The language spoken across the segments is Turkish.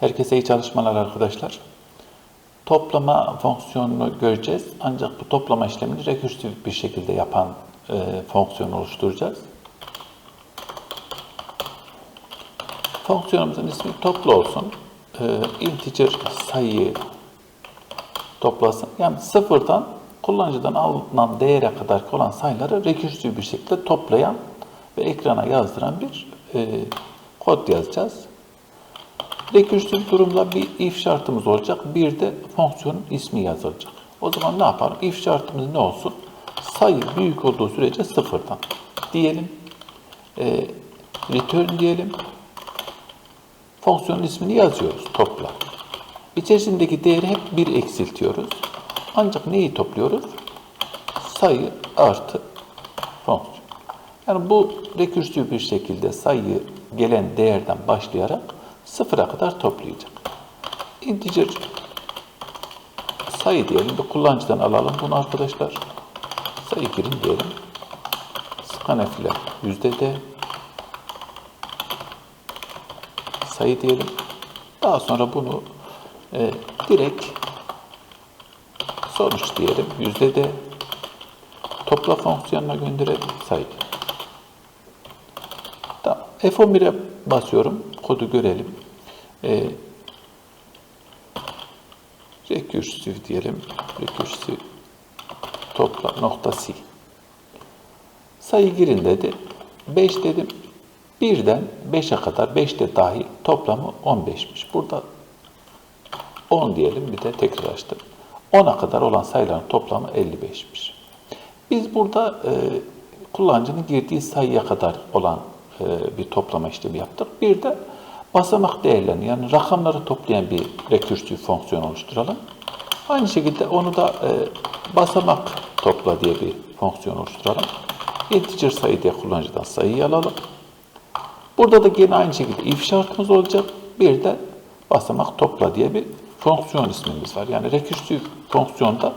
Herkese iyi çalışmalar arkadaşlar. Toplama fonksiyonunu göreceğiz. Ancak bu toplama işlemini rekürsif bir şekilde yapan e, fonksiyon oluşturacağız. Fonksiyonumuzun ismi topla olsun. E, integer sayıyı toplasın. Yani sıfırdan kullanıcıdan alınan değere kadar olan sayıları rekürsif bir şekilde toplayan ve ekrana yazdıran bir e, kod yazacağız. Rekürsif durumda bir if şartımız olacak. Bir de fonksiyonun ismi yazılacak. O zaman ne yapalım? If şartımız ne olsun? Sayı büyük olduğu sürece sıfırdan. Diyelim. E, return diyelim. Fonksiyonun ismini yazıyoruz. Topla. İçerisindeki değeri hep bir eksiltiyoruz. Ancak neyi topluyoruz? Sayı artı fonksiyon. Yani bu rekürsif bir şekilde sayı gelen değerden başlayarak sıfıra kadar toplayacak. Integer sayı diyelim bir kullanıcıdan alalım bunu arkadaşlar. Sayı girin diyelim. Scanf ile yüzde de sayı diyelim. Daha sonra bunu e, direkt sonuç diyelim. Yüzde de topla fonksiyonuna gönderelim sayı. Tamam. F11'e basıyorum. Kodu görelim. E, rekürsif diyelim. Rekürsif topla nokta C. Sayı girin dedi. 5 dedim. Birden 5'e kadar 5 de dahil toplamı 15'miş. Burada 10 diyelim bir de tekrar açtım. 10'a kadar olan sayıların toplamı 55'miş. Biz burada e, kullanıcının girdiği sayıya kadar olan e, bir toplama işlemi yaptık. Bir de basamak değerlerini yani rakamları toplayan bir rekürsif fonksiyon oluşturalım. Aynı şekilde onu da e, basamak topla diye bir fonksiyon oluşturalım. Integer sayı diye kullanıcıdan sayıyı alalım. Burada da yine aynı şekilde if şartımız olacak. Bir de basamak topla diye bir fonksiyon ismimiz var. Yani rekürsif fonksiyonda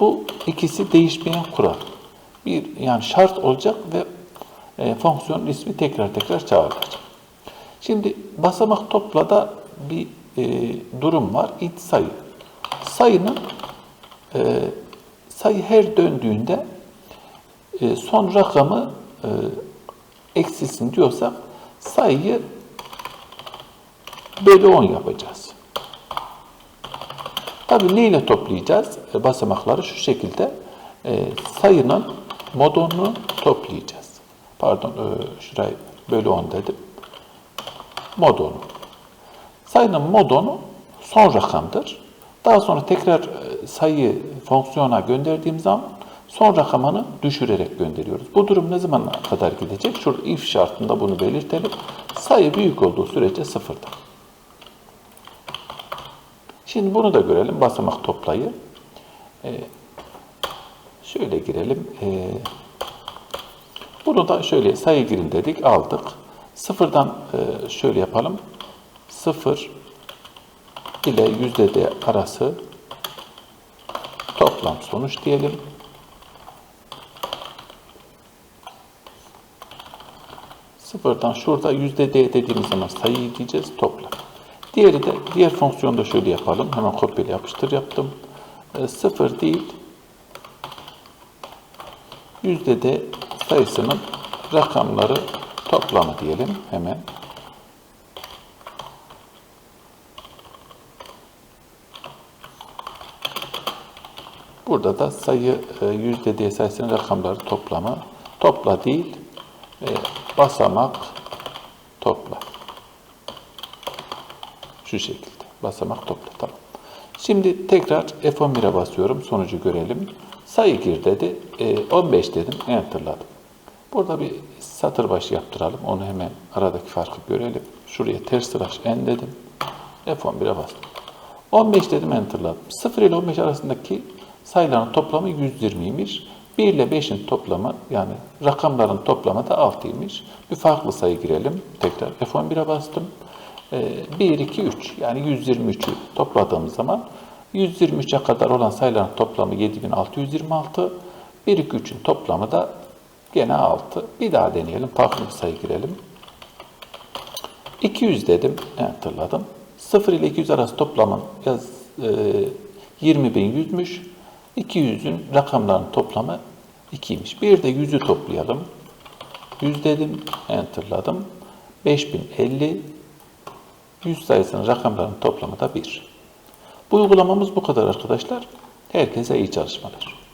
bu ikisi değişmeyen kural. Bir yani şart olacak ve e, fonksiyonun ismi tekrar tekrar çağrılacak. Şimdi basamak topla da bir e, durum var. int sayı. Sayının e, sayı her döndüğünde e, son rakamı e, eksilsin diyorsak sayıyı bölü 10 yapacağız. Tabii neyle toplayacağız? E, basamakları şu şekilde e, sayının modonunu toplayacağız. Pardon, e, şurayı bölü 10 dedim. Modonu. Sayının modonu son rakamdır. Daha sonra tekrar e, sayı fonksiyona gönderdiğim zaman son rakamını düşürerek gönderiyoruz. Bu durum ne zamana kadar gidecek? Şurada if şartında bunu belirtelim. Sayı büyük olduğu sürece sıfırda. Şimdi bunu da görelim. Basamak toplayı. Ee, şöyle girelim. Ee, bunu da şöyle sayı girin dedik. Aldık. Sıfırdan e, şöyle yapalım. Sıfır ile yüzde de arası toplam sonuç diyelim. Sıfırdan şurada yüzde d dediğimiz zaman sayıyı diyeceğiz toplam. Diğeri de diğer fonksiyonda şöyle yapalım. Hemen kopyala yapıştır yaptım. E, sıfır değil yüzde d sayısının rakamları toplamı diyelim hemen. Burada da sayı e, yüzde d sayısının rakamları toplamı. Topla değil, e, basamak topla. Şu şekilde. Basamak topla. Tamam. Şimdi tekrar F11'e basıyorum. Sonucu görelim. Sayı gir dedi. E, 15 dedim. Enter'ladım. Burada bir satır başı yaptıralım. Onu hemen aradaki farkı görelim. Şuraya ters slash n dedim. F11'e bastım. 15 dedim enter'ladım. 0 ile 15 arasındaki sayıların toplamı 120'ymiş. 1 ile 5'in toplamı yani rakamların toplamı da 6'ymış. Bir farklı sayı girelim. Tekrar F11'e bastım. 1, 2, 3 yani 123'ü topladığımız zaman 123'e kadar olan sayıların toplamı 7626. 1, 2, 3'ün toplamı da gene 6. Bir daha deneyelim. Farklı bir sayı girelim. 200 dedim. Enter'ladım. 0 ile 200 arası toplamın yaz, e, 20.100'müş. 200'ün rakamların toplamı 2'ymiş. Bir de 100'ü toplayalım. 100 dedim, enterladım. 5050 100 sayısının rakamların toplamı da 1. Bu uygulamamız bu kadar arkadaşlar. Herkese iyi çalışmalar.